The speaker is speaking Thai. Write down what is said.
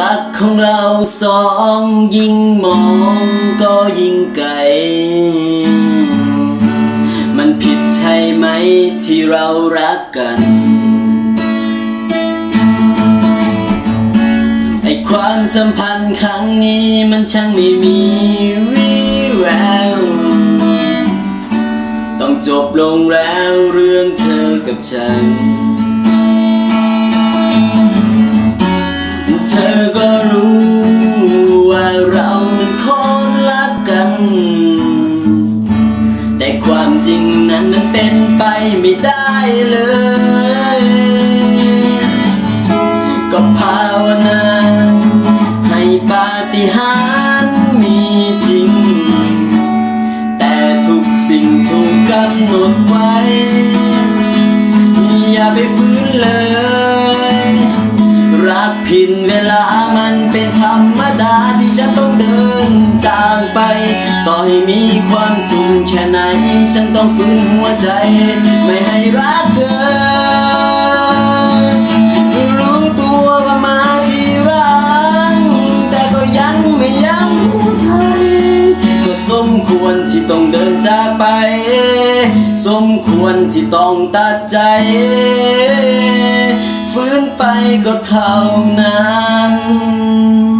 รักของเราสองยิ่งมองก็ยิ่งไกล มันผิดใช่ไหมที่เรารักกัน ไอความสัมพันธ์ครั้งนี้มันช่างไม่มีวี่แวว ต้องจบลงแล้วเรื่องเธอกับฉัน เธอ ความจริงนั้นมันเป็นไปไม่ได้เลย ก็ภาวนาให้ปาฏิหาริย์มีจริง แต่ทุกสิ่งถูกกำหนดไว้ อย่าไปฟื้นเลย รักผิดเวลามัน เป็นธรรมดาที่ฉันต้องเดินจากไป ต่อให้มีความสุขแค่ไหน ฉันต้องฝืนหัวใจ ไม่ให้รักเธอ รู้ตัวว่ามาที่รักแต่ก็ยังไม่ยังใจก็สมควรที่ต้องเดินจากไป สมควรที่ต้องตัดใจ ฟื้นไปก็เท่านั้น